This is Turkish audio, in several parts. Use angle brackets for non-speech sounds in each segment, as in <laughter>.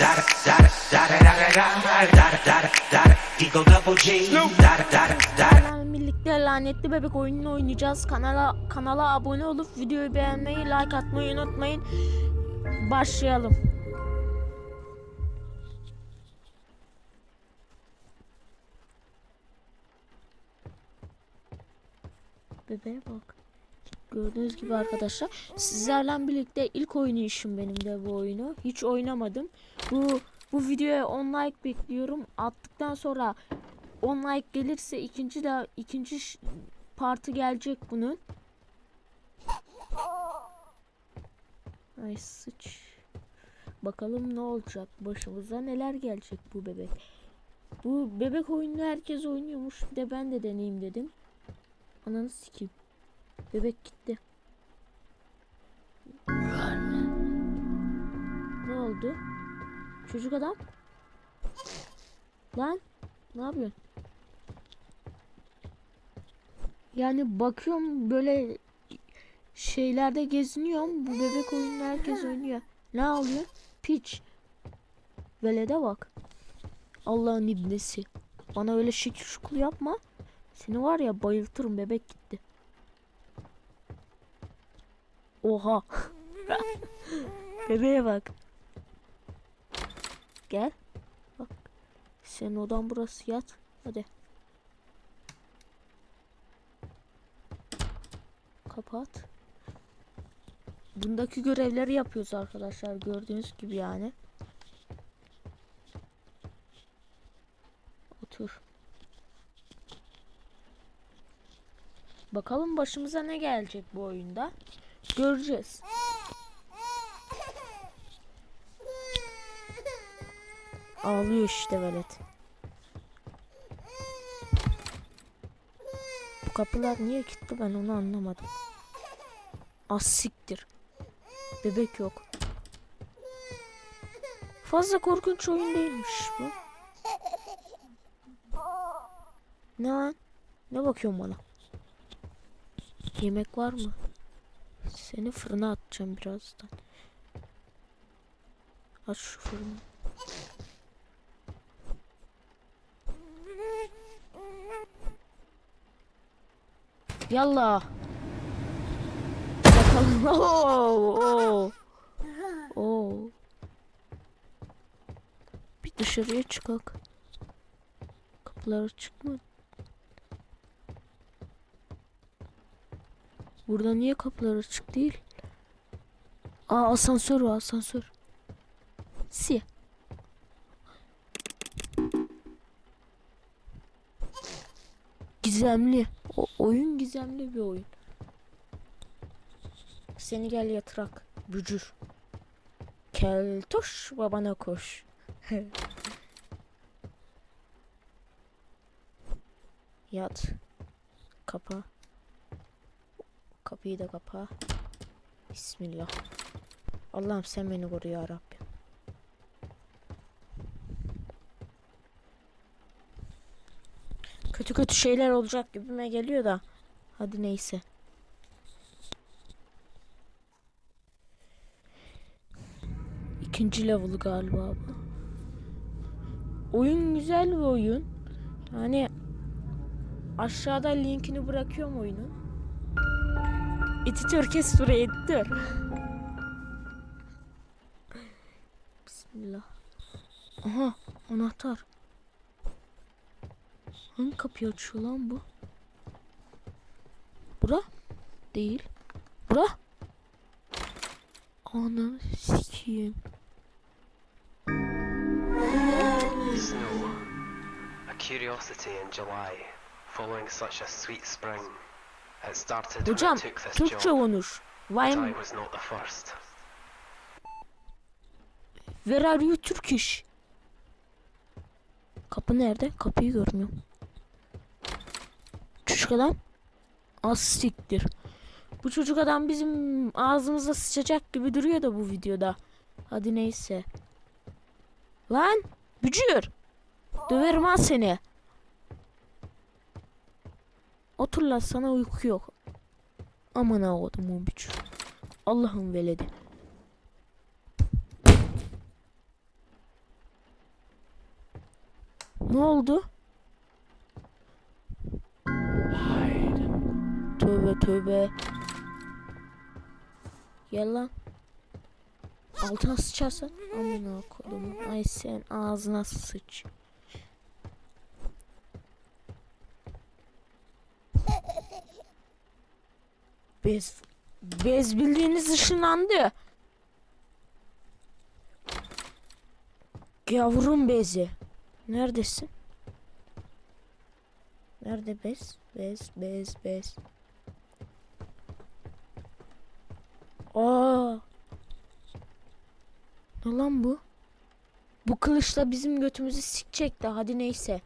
dar dar dar dar dar dar dar Eagle Double G dar dar dar birlikte lanetli bebek oyununu oynayacağız. Kanala kanala abone olup videoyu beğenmeyi, like atmayı unutmayın. Başlayalım. Bebeğe bak. Gördüğünüz gibi arkadaşlar sizlerle birlikte ilk oynayışım benim de bu oyunu. Hiç oynamadım. Bu bu videoya 10 like bekliyorum. Attıktan sonra 10 like gelirse ikinci de ikinci partı gelecek bunun. Ay sıç. Bakalım ne olacak başımıza neler gelecek bu bebek. Bu bebek oyununu herkes oynuyormuş. De ben de deneyeyim dedim. Ananı sikeyim. Bebek gitti. Ne oldu? Çocuk adam. Lan ne yapıyorsun? Yani bakıyorum böyle şeylerde geziniyorum. Bu bebek oyunu herkes oynuyor. Ne alıyor? Piç. Velede bak. Allah'ın ibnesi. Bana öyle şekil şukul yapma. Seni var ya bayıltırım bebek gitti. Oha. Bebeğe bak. Gel. Bak. Senin odan burası yat. Hadi. Kapat. Bundaki görevleri yapıyoruz arkadaşlar. Gördüğünüz gibi yani. Otur. Bakalım başımıza ne gelecek bu oyunda. Göreceğiz. Ağlıyor işte velet. Bu kapılar niye kilitli ben onu anlamadım. Az siktir. Bebek yok. Fazla korkunç oyun değilmiş bu. Ne lan? Ne bakıyorsun bana? Yemek var mı? Seni fırına atacağım birazdan. Aç şu fırını. Yallah. Bakalım. Oo, oo. Oo. Bir dışarıya çıkak. Kapılar açık Burada niye kapılar açık değil? Aa asansör var asansör. Si. Gizemli. O oyun gizemli bir oyun. Seni gel yatırak. Bücür. Keltoş babana koş. <laughs> Yat. Kapa. Kapıyı da kapa. Bismillah. Allah'ım sen beni koru ya Rabbim. Kötü kötü şeyler olacak gibime geliyor da. Hadi neyse. İkinci level galiba bu. Oyun güzel bir oyun. Yani aşağıda linkini bırakıyorum oyunun. Editör kes şuraya editör. Bismillah. Aha anahtar. Hangi kapıyı açıyor lan bu? Bura? Değil. Bura? Ana sikiyim. A curiosity in July, following such a sweet spring. Hocam Türkçe konuş. Why where are you Turkish? Kapı nerede? Kapıyı görmüyorum. Çocuk adam. Az siktir. Bu çocuk adam bizim ağzımıza sıçacak gibi duruyor da bu videoda. Hadi neyse. Lan bücür. Döverim ha seni. Otur lan sana uyku yok. Aman ha o bücür. Allah'ın veledi. Ne oldu? Tövbe tövbe. Gel lan. Altına sıçarsan amına kodumun. Ay sen ağzına sıç. Bez bez bildiğiniz ışınlandı. Yavrum bezi. Neredesin? Nerede bez? Bez, bez, bez. Aa. Ne lan bu? Bu kılıçla bizim götümüzü sikecekti. Hadi neyse.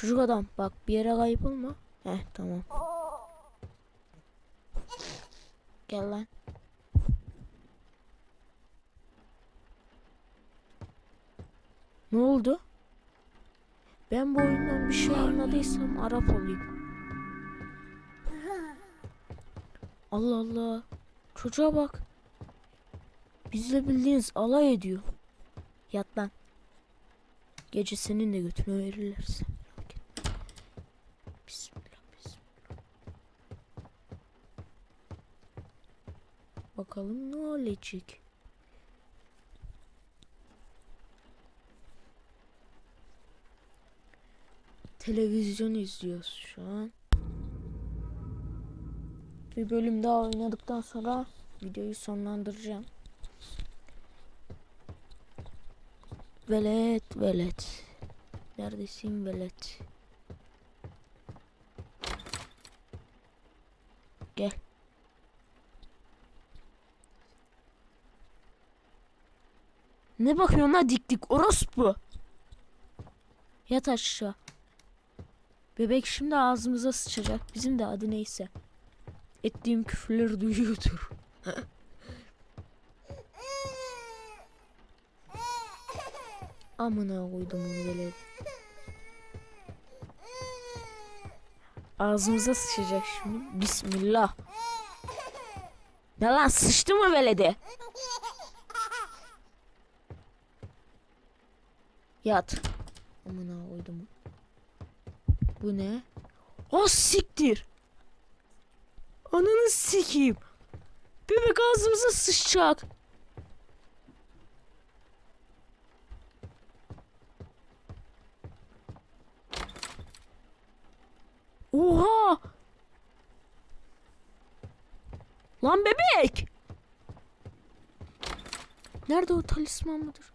Çocuk adam bak bir yere kayıp olma. Heh tamam. Gel lan. Ne oldu? Ben bu oyundan bir şey anladıysam Arap olayım. Allah Allah. Çocuğa bak. Bizle bildiğiniz alay ediyor. Yat lan. Gece senin de götünü verirlerse. merak etme. Bismillah bismillah. Bakalım ne olacak. Televizyon izliyoruz şu an. Bir bölüm daha oynadıktan sonra videoyu sonlandıracağım. Velet, velet. Neredesin velet? Gel. Ne bakıyorsun la dik dik orospu? Yat aşağı. Bebek şimdi ağzımıza sıçacak. Bizim de adı neyse. Ettiğim küfürleri duyuyordur. Amına koydum onu böyle. Ağzımıza sıçacak şimdi. Bismillah. Ne lan sıçtı mı velede? Yat. Amına koydum. Bu ne? O siktir. Ananı sikeyim. Bebek ağzımıza sıçacak. Oha! Lan bebek! Nerede o talisman mıdır?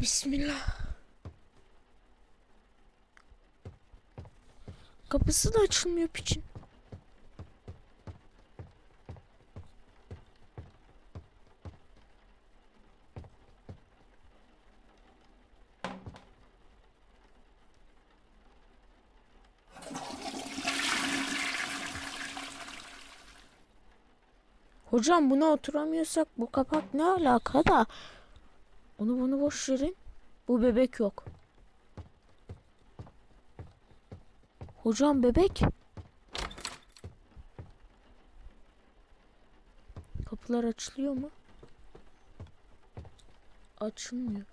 Bismillah. Kapısı da açılmıyor piçin. Hocam buna oturamıyorsak bu kapak ne alaka da? Onu bunu boş verin. Bu bebek yok. Hocam bebek. Kapılar açılıyor mu? Açılmıyor.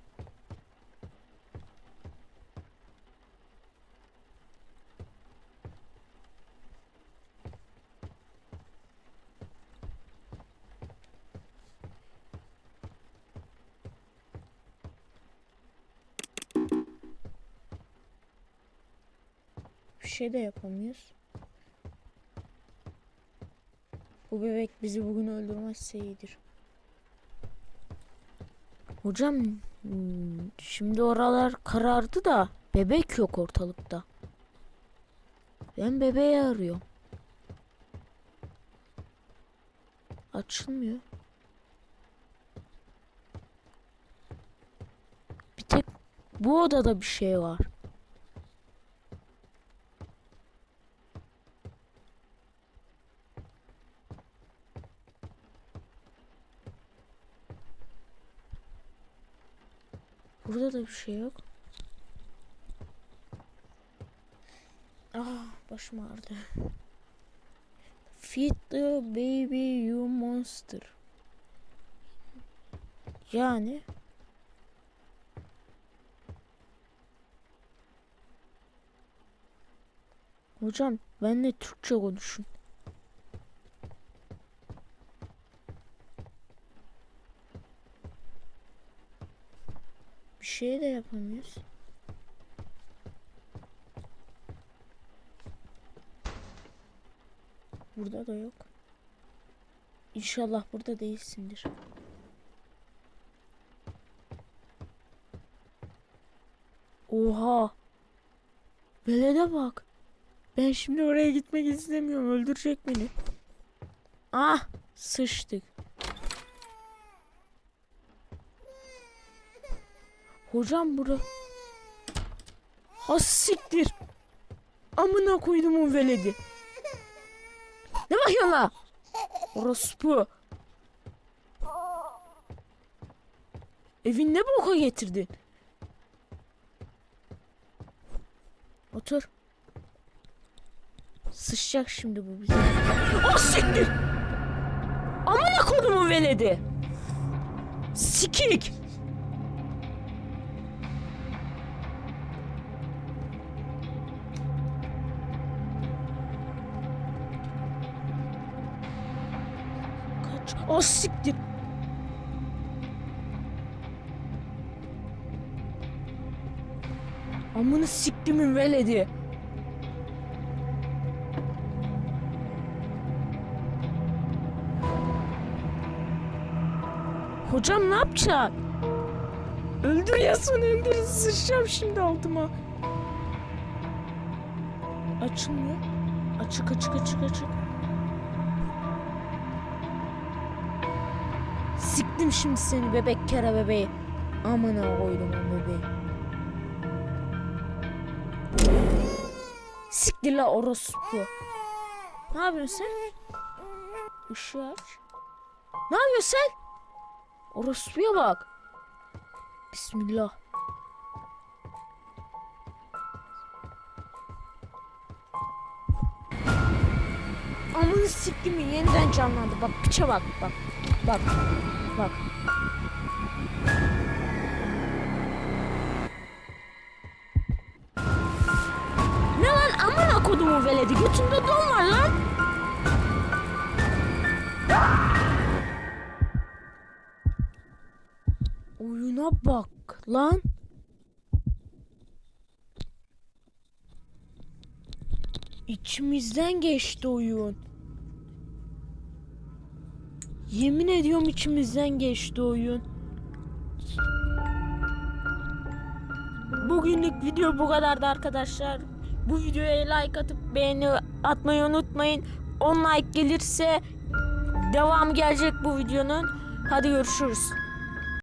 Bir şey de yapamıyoruz. Bu bebek bizi bugün öldürmezse iyidir. Hocam şimdi oralar karardı da bebek yok ortalıkta. Ben bebeği arıyorum. Açılmıyor. Bir tek bu odada bir şey var. Burada da bir şey yok. Ah başım ağrıdı. Feed the baby you monster. Yani Hocam benle Türkçe konuşun. Şey de yapamıyoruz. Burada da yok. İnşallah burada değilsindir. Oha. Belede bak. Ben şimdi oraya gitmek istemiyorum. Öldürecek beni. Ah, sıçtık. Hocam bura. Ha siktir. Amına koydumun veledi. Ne bakıyorsun la? Orospu. Evin ne boka getirdin? Otur. Sıçacak şimdi bu bize. Ah siktir. Amına kodumun veledi. Sikik. Ah siktir. Amını siktimin veledi. Hocam ne yapacaksın? Öldür Yasun öldür. Sıçacağım şimdi altıma. Açılmıyor. Açık açık açık açık. Siktim şimdi seni bebek kere bebeği. Amına koydum o bebeği. Siktir la orospu. Ne yapıyorsun sen? Işığı aç. Ne yapıyorsun sen? Orospuya bak. Bismillah. Amını siktim yeniden canlandı. Bak piçe bak bak. Bak. Bak. Ne lan amına kodumu veledi. Götünde don var lan. Oyuna bak lan. İçimizden geçti oyun. Yemin ediyorum içimizden geçti oyun. Bugünlük video bu kadardı arkadaşlar. Bu videoya like atıp beğeni atmayı unutmayın. 10 like gelirse devam gelecek bu videonun. Hadi görüşürüz.